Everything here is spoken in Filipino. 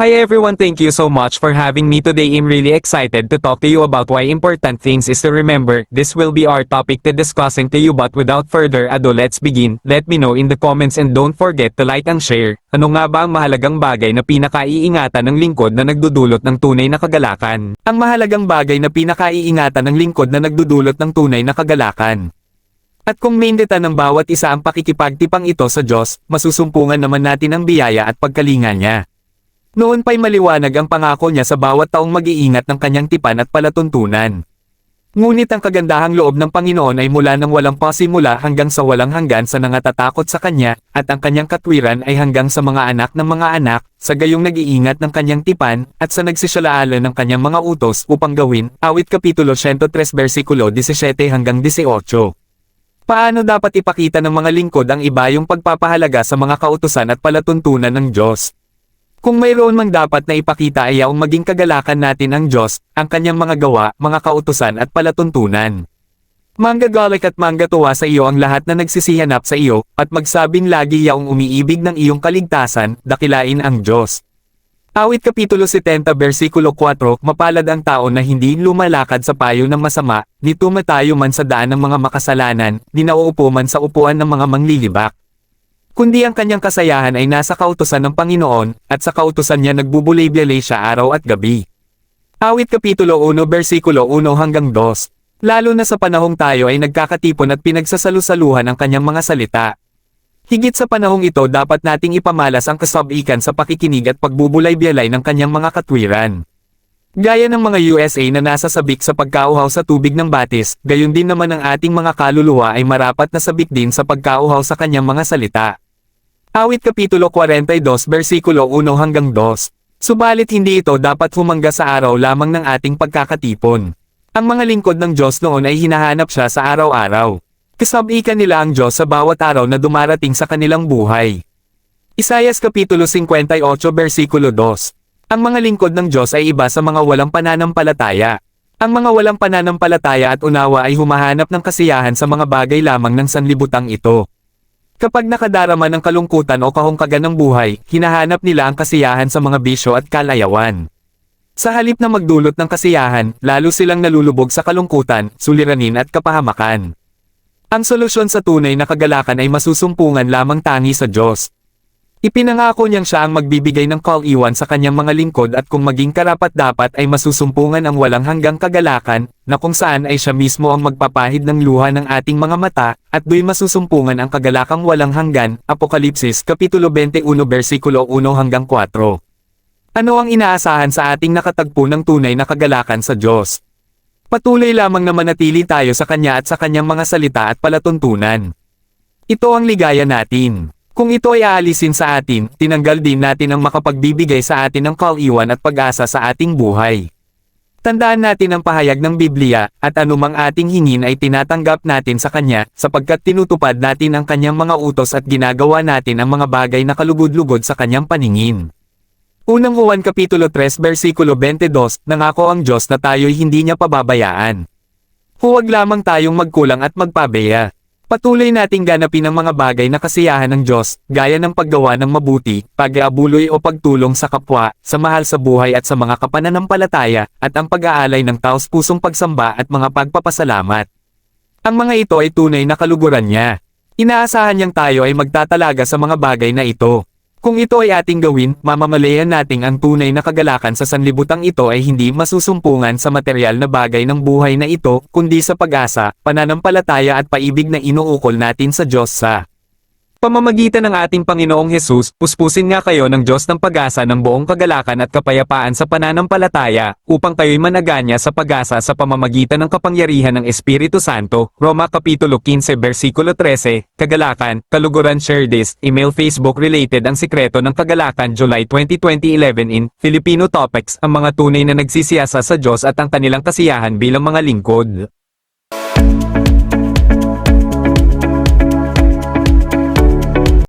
Hi everyone thank you so much for having me today I'm really excited to talk to you about why important things is to remember, this will be our topic to discussing to you but without further ado let's begin, let me know in the comments and don't forget to like and share, ano nga ba ang mahalagang bagay na pinakaiingatan ng lingkod na nagdudulot ng tunay na kagalakan? Ang mahalagang bagay na pinakaiingatan ng lingkod na nagdudulot ng tunay na kagalakan. At kung mainditan ng bawat isa ang pakikipagtipang ito sa Diyos, masusumpungan naman natin ang biyaya at pagkalinga niya. Noon pa'y maliwanag ang pangako niya sa bawat taong mag-iingat ng kanyang tipan at palatuntunan. Ngunit ang kagandahang loob ng Panginoon ay mula ng walang pasimula hanggang sa walang hanggan sa nangatatakot sa Kanya, at ang kanyang katwiran ay hanggang sa mga anak ng mga anak, sa gayong nag-iingat ng kanyang tipan, at sa nagsisyalaalan ng kanyang mga utos upang gawin, awit kapitulo 103 versikulo 17 hanggang 18. Paano dapat ipakita ng mga lingkod ang iba yung pagpapahalaga sa mga kautusan at palatuntunan ng Diyos? Kung mayroon mang dapat na ipakita ay yaong maging kagalakan natin ang Diyos, ang kanyang mga gawa, mga kautusan at palatuntunan. Manggagalik at manggatuwa sa iyo ang lahat na nagsisihanap sa iyo, at magsabing lagi yaong umiibig ng iyong kaligtasan, dakilain ang Diyos. Awit Kapitulo 70 versikulo 4 Mapalad ang tao na hindi lumalakad sa payo ng masama, ni tumatayo man sa daan ng mga makasalanan, ni nauupo man sa upuan ng mga manglilibak. Kundi ang kanyang kasayahan ay nasa kautusan ng Panginoon, at sa kautusan niya nagbubulay-bilay siya araw at gabi. Awit Kapitulo 1 versikulo 1 hanggang 2 Lalo na sa panahong tayo ay nagkakatipon at pinagsasalusaluhan ang kanyang mga salita. Higit sa panahong ito dapat nating ipamalas ang kasabikan sa pakikinig at pagbubulay-bilay ng kanyang mga katwiran. Gaya ng mga USA na nasa sabik sa pagkauhaw sa tubig ng batis, gayon din naman ang ating mga kaluluwa ay marapat na sabik din sa pagkauhaw sa kanyang mga salita. Awit Kapitulo 42 versikulo 1 hanggang 2 Subalit hindi ito dapat humangga sa araw lamang ng ating pagkakatipon. Ang mga lingkod ng Diyos noon ay hinahanap siya sa araw-araw. Kasabikan nila ang Diyos sa bawat araw na dumarating sa kanilang buhay. Isayas Kapitulo 58 versikulo 2 Ang mga lingkod ng Diyos ay iba sa mga walang pananampalataya. Ang mga walang pananampalataya at unawa ay humahanap ng kasiyahan sa mga bagay lamang ng sanlibutang ito. Kapag nakadarama ng kalungkutan o kahungkagan ng buhay, hinahanap nila ang kasiyahan sa mga bisyo at kalayawan. Sa halip na magdulot ng kasiyahan, lalo silang nalulubog sa kalungkutan, suliranin at kapahamakan. Ang solusyon sa tunay na kagalakan ay masusumpungan lamang tangi sa Diyos. Ipinangako niyang siya ang magbibigay ng call iwan sa kanyang mga lingkod at kung maging karapat-dapat ay masusumpungan ang walang hanggang kagalakan, na kung saan ay siya mismo ang magpapahid ng luha ng ating mga mata, at do'y masusumpungan ang kagalakang walang hanggan, Apokalipsis Kapitulo 21 versikulo 1 hanggang 4. Ano ang inaasahan sa ating nakatagpo ng tunay na kagalakan sa Diyos? Patuloy lamang na manatili tayo sa Kanya at sa Kanyang mga salita at palatuntunan. Ito ang ligaya natin. Kung ito ay aalisin sa atin, tinanggal din natin ang makapagbibigay sa atin ng kaliwan at pag-asa sa ating buhay. Tandaan natin ang pahayag ng Biblia, at anumang ating hingin ay tinatanggap natin sa Kanya, sapagkat tinutupad natin ang Kanyang mga utos at ginagawa natin ang mga bagay na kalugod-lugod sa Kanyang paningin. Unang Juan Kapitulo 3 versikulo 22, nangako ang Diyos na tayo'y hindi niya pababayaan. Huwag lamang tayong magkulang at magpabeya. Patuloy nating ganapin ang mga bagay na kasiyahan ng Diyos, gaya ng paggawa ng mabuti, pag-aabuloy o pagtulong sa kapwa, sa mahal sa buhay at sa mga kapananampalataya, at ang pag-aalay ng taos-pusong pagsamba at mga pagpapasalamat. Ang mga ito ay tunay na kaluguran niya. Inaasahan niyang tayo ay magtatalaga sa mga bagay na ito. Kung ito ay ating gawin, mamamalayan nating ang tunay na kagalakan sa sanlibutang ito ay hindi masusumpungan sa material na bagay ng buhay na ito, kundi sa pag-asa, pananampalataya at paibig na inuukol natin sa Diyos sa Pamamagitan ng ating Panginoong Hesus, puspusin nga kayo ng Diyos ng pag-asa ng buong kagalakan at kapayapaan sa pananampalataya, upang kayo'y managanya sa pag-asa sa pamamagitan ng kapangyarihan ng Espiritu Santo. Roma Kapitulo 15 Versikulo 13, Kagalakan, Kaluguran Share this, email Facebook related ang sikreto ng kagalakan July 20, 2011 in Filipino Topics, ang mga tunay na nagsisiyasa sa Diyos at ang kanilang kasiyahan bilang mga lingkod.